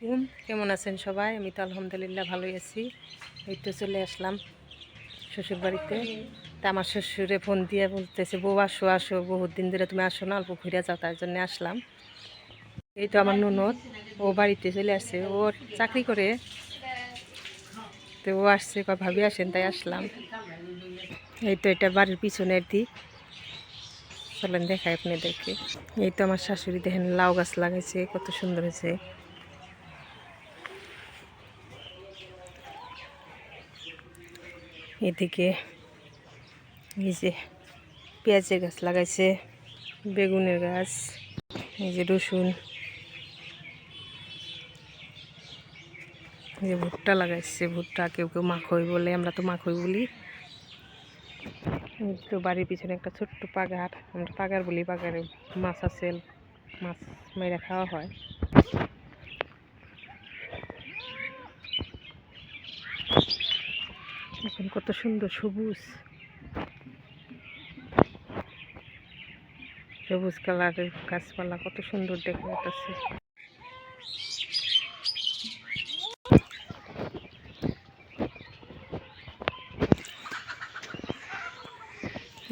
হুম, কেমন আছেন সবাই? আমি তো আলহামদুলিল্লাহ ভালোই আছি। এই তো চলে আসলাম শ্বশুর বাড়িতে তা আমার শ্বশুরে ফোন দিয়ে বলতেছে বউ আসো আসো বহুত দিন ধরে তুমি আসো না অল্প ঘুরে যাও তার জন্য আসলাম। এই তো আমার ননদ ও বাড়িতে চলে আসছে। ওর চাকরি করে। তো ও আসছে কয় ভাবি আসেন তাই আসলাম। এই তো এটা বাড়ির পিছনের দিক। চলেন দেখাই আপনাদেরকে। এই তো আমার শাশুড়ি দেখেন লাউ গাছ লাগাইছে কত সুন্দর হয়েছে। এদিকে এই যে পেঁয়াজের গাছ লাগাইছে, বেগুনের গাছ, এই যে রসুন যে ভুট্টা লাগাইছে, ভুট্টা কেউ কেউ মাখই বলে, আমরা তো মাখই বলি। তো বাড়ির পিছনে একটা ছোট্ট পাগার, আমরা পাগার বলি, পাগারে মাছ আছে, মাছ মেরে খাওয়া হয়। এখন কত সুন্দর সবুজ। সবুজ কালারের গাছপালা কত সুন্দর দেখা যাচ্ছে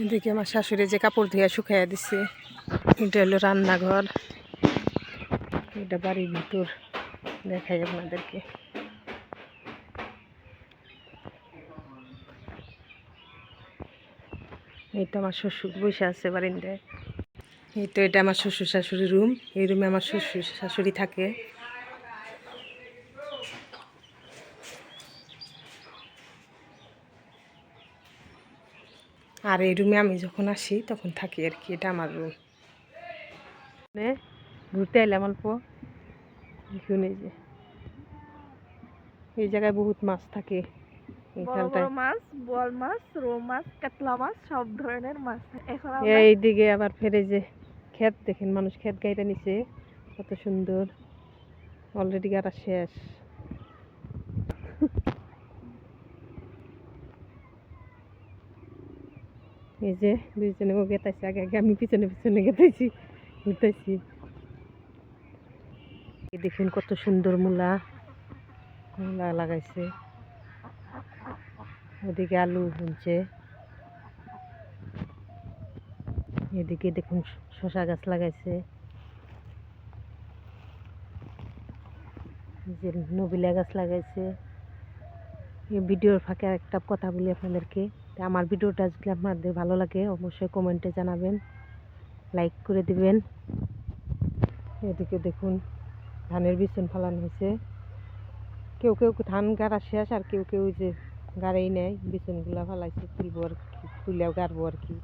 এদিকে আমার শাশুড়ি যে কাপড় ধুয়ে শুকাইয়া দিছে, এটা হলো রান্নাঘর। এটা বাড়ির ভিতর দেখাই আপনাদেরকে। এই আমার শ্বশুর বসে আছে বারিন্দায়। এই তো এটা আমার শ্বশুর শাশুড়ি রুম এই রুমে আমার শ্বশুর শাশুড়ি থাকে। আর এই রুমে আমি যখন আসি, তখন থাকি আর কি, এটা আমার রুম ঘুরতে এলাম অল্প। যে। এই জায়গায় বহুত মাছ থাকে। বড় বড় মাছ বোয়াল মাছ রৌ মাছ কাতলা মাছ সব ধরনের মাছ। এখন আমরা এই দিকে আবার ফেরে যে ক্ষেত দেখেন মানুষ ক্ষেত গাইতে নিছে কত সুন্দর। অলরেডি গাড়া শেষ। এই যে দুইজনে ও গেতাইছে আগে আগে আমি পিছনে পিছনে গেতাইছি ঘুরতেছি দেখুন কত সুন্দর মূলা মূলা লাগাইছে। ওদিকে আলু হচ্ছে এদিকে দেখুন শশা গাছ লাগাইছে। যে নবিলা গাছ লাগাইছে। এই ভিডিওর ফাঁকে একটা কথা বলি আপনাদেরকে। আমার ভিডিওটা যদি আপনাদের ভালো লাগে, অবশ্যই কমেন্টে জানাবেন। লাইক করে দিবেন। এদিকে দেখুন ধানের বিচন ফলানো হয়েছে। কেউ কেউ ধান গাড়া শেষ আর কেউ কেউ যে গাড়াই নেয় বিচনগুলা ফেলাইছে, তুলবো আর কি, তুলেও গাড়বো আর কি।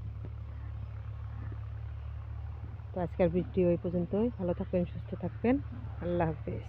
তো আজকের ভিডিও এই পর্যন্তই। ভালো থাকবেন, সুস্থ থাকবেন। আল্লাহ হাফেজ।